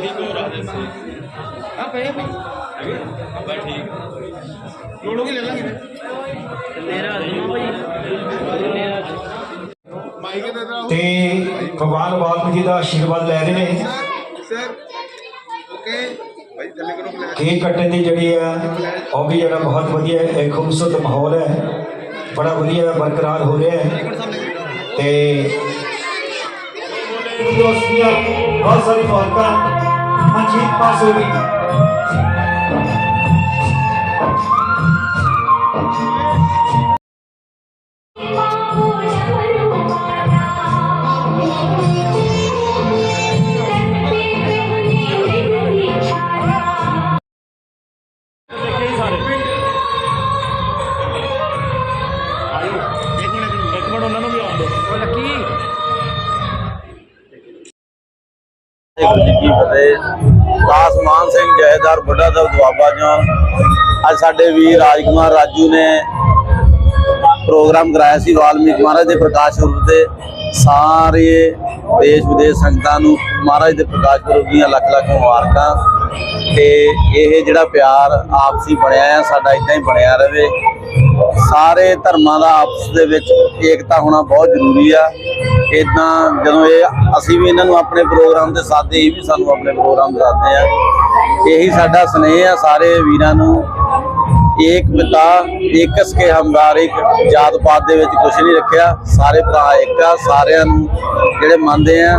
ਸੀ ਆ ਪਏ ਭਾਈ। ਅੱਬਾ ਠੀਕ ਲੋੜੋਗੇ ਲੈ ਲਾਂਗੇ। ਮੇਰਾ ਮਾਈਕ ਦੇ ਦਾ ਤੇ ਭਗਵਾਨ ਵਾਲਮੀਕੀ ਜੀ ਦਾ ਆਸ਼ੀਰਵਾਦ ਲੈ ਰਹੇ ਨੇ। Sir okay. ਭਾਈ ਥੱਲੇ ਕਰੋ ਪਲੇ ਕੇਕ ਕੱਟਣ ਦੀ ਜਿਹੜੀ ਆ ਉਹ ਵੀ ਜਿਹੜਾ ਬਹੁਤ ਵਧੀਆ ਇੱਕ ਖੂਬਸੂਰਤ ਮਾਹੌਲ ਹੈ। ਬੜਾ ਵਧੀਆ ਬਰਕਰਾਰ ਹੋ ਰਿਹਾ ਹੈ। ਤੇ ਦੋਸਤੀਆਂ ਬਹੁਤ ਸਾਰੀ ਫੌਜਾਂ Punch it. ਵਾਹਿਗੁਰੂ ਜੀ ਕੀ ਫਤਿਹ। ਆਸਮਾਨ ਸਿੰਘ ਜਹੇਦਾਰ ਬੁੱਢਾ ਸਾਹਿਬ ਦੁਆਬਾ ਜੋਨ ਅੱਜ ਸਾਡੇ ਵੀਰ ਰਾਜਕੁਮਾਰ ਰਾਜੂ ਨੇ ਪ੍ਰੋਗਰਾਮ ਕਰਾਇਆ ਸੀ ਵਾਲਮੀਕ ਮਹਾਰਾਜ ਦੇ ਪ੍ਰਕਾਸ਼ ਪੁਰਬ ਤੇ। ਸਾਰੇ ਦੇਸ਼ ਵਿਦੇਸ਼ ਸੰਗਤਾਂ ਨੂੰ ਮਹਾਰਾਜ ਦੇ ਪ੍ਰਕਾਸ਼ ਪੁਰਬ ਦੀਆਂ ਲੱਖ ਲੱਖ ਮੁਬਾਰਕਾਂ। ਤੇ ਇਹ ਜਿਹੜਾ ਪਿਆਰ ਆਪਸੀ ਬਣਿਆ ਆ, ਸਾਡਾ ਇਦਾਂ ਹੀ ਬਣਿਆ ਰਵੇ ਸਾਰੇ ਧਰਮਾਂ ਦਾ ਆਪਸ ਦੇ ਵਿੱਚ ਏਕਤਾ ਹੋਣਾ ਬਹੁਤ ਜ਼ਰੂਰੀ ਆ। ਇਦਾਂ ਜਦੋਂ ਇਹ ਅਸੀਂ ਵੀ ਇਹਨਾਂ ਨੂੰ ਆਪਣੇ ਪ੍ਰੋਗਰਾਮ ਤੇ ਸਾਦੇ ਇਹ ਵੀ ਸਾਨੂੰ ਆਪਣੇ ਪ੍ਰੋਗਰਾਮ ਸਾਦੇ ਆ। ਇਹੀ ਸਾਡਾ ਸਨੇਹ ਆ ਸਾਰੇ ਵੀਰਾਂ ਨੂੰ। ਏਕ ਪਿਤਾ ਏਕਸ ਕੇ ਹਮਦਾਰ, ਇੱਕ ਜਾਤ ਪਾਤ ਦੇ ਵਿੱਚ ਕੁਝ ਨਹੀਂ ਰੱਖਿਆ। ਸਾਰੇ ਭਰਾ ਇੱਕ ਆ, ਸਾਰਿਆਂ ਨੂੰ ਜਿਹੜੇ ਮੰਨਦੇ ਆ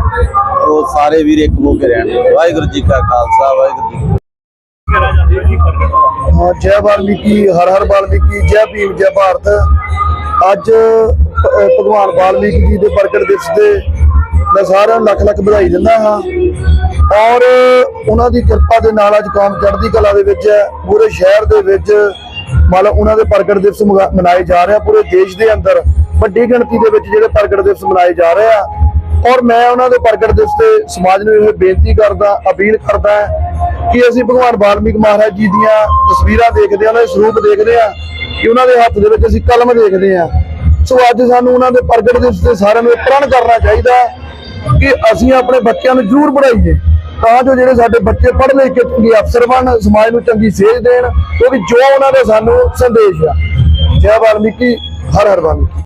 ਉਹ ਸਾਰੇ ਵੀਰ ਇੱਕ ਹੋ ਕੇ ਰਹਿਣ ਵਾਹਿਗੁਰੂ ਜੀ ਕਾ ਖਾਲਸਾ, ਵਾਹਿਗੁਰੂ ਜੀ ਜੈ ਵਾਲਮੀਕੀ, ਹਰ ਹਰ ਵਾਲਮੀਕੀ, ਜੈ ਭੀਮ, ਜੈ ਭਾਰਤ। ਅੱਜ ਭਗਵਾਨ ਵਾਲਮੀਕੀ ਜੀ ਦੇ ਪ੍ਰਗਟ ਦਿਵਸ ਦੇ ਮੈਂ ਸਾਰਿਆਂ ਨੂੰ ਲੱਖ ਲੱਖ ਵਧਾਈ ਦਿੰਦਾ ਹਾਂ। ਔਰ ਉਹਨਾਂ ਦੀ ਕਿਰਪਾ ਦੇ ਨਾਲ ਅੱਜ ਕੌਮ ਚੜ੍ਹਦੀ ਕਲਾ ਦੇ ਵਿੱਚ ਹੈ, ਪੂਰੇ ਸ਼ਹਿਰ ਦੇ ਵਿੱਚ ਮਤਲਬ ਉਹਨਾਂ ਦੇ ਪ੍ਰਗਟ ਦਿਵਸ ਮਨਾਏ ਜਾ ਰਹੇ ਆ, ਪੂਰੇ ਦੇਸ਼ ਦੇ ਅੰਦਰ। ਵੱਡੀ ਗਿਣਤੀ ਦੇ ਵਿੱਚ ਜਿਹੜੇ ਪ੍ਰਗਟ ਦਿਵਸ ਮਨਾਏ ਜਾ ਰਹੇ ਆ ਔਰ ਮੈਂ ਉਹਨਾਂ ਦੇ ਪ੍ਰਗਟ ਦਿਵਸ ਤੇ ਸਮਾਜ ਨੂੰ ਇਹ ਬੇਨਤੀ ਕਰਦਾ, ਅਪੀਲ ਕਰਦਾ ਕਿ ਅਸੀਂ ਭਗਵਾਨ ਵਾਲਮੀਕ ਮਹਾਰਾਜ ਜੀ ਦੀਆਂ ਤਸਵੀਰਾਂ ਦੇਖਦੇ ਹਾਂ, ਉਹਨਾਂ ਦੇ ਸਰੂਪ ਦੇਖਦੇ ਹਾਂ, ਕਿ ਉਹਨਾਂ ਦੇ ਹੱਥ ਦੇ ਵਿੱਚ ਅਸੀਂ ਕਲਮ ਦੇਖਦੇ ਹਾਂ। ਸੋ ਅੱਜ ਸਾਨੂੰ ਉਹਨਾਂ ਦੇ ਪ੍ਰਗਟ ਦਿਵਸ ਤੇ ਸਾਰਿਆਂ ਨੂੰ ਇਹ ਪ੍ਰਣ ਕਰਨਾ ਚਾਹੀਦਾ ਕਿ ਅਸੀਂ ਆਪਣੇ ਬੱਚਿਆਂ ਨੂੰ ਜ਼ਰੂਰ ਪੜ੍ਹਾਈਏ, ਤਾਂ ਜੋ ਜਿਹੜੇ ਸਾਡੇ ਬੱਚੇ ਪੜ੍ਹ ਲਿਖ ਕੇ ਚੰਗੇ ਅਫਸਰ ਬਣ, ਸਮਾਜ ਨੂੰ ਚੰਗੀ ਸੇਧ ਦੇਣ ਕਿਉਂਕਿ ਜੋ ਉਹਨਾਂ ਦਾ ਸਾਨੂੰ ਸੰਦੇਸ਼ ਆ। ਜੈ ਵਾਲਮੀਕੀ, ਹਰ ਹਰ ਵਾਲਮੀਕੀ।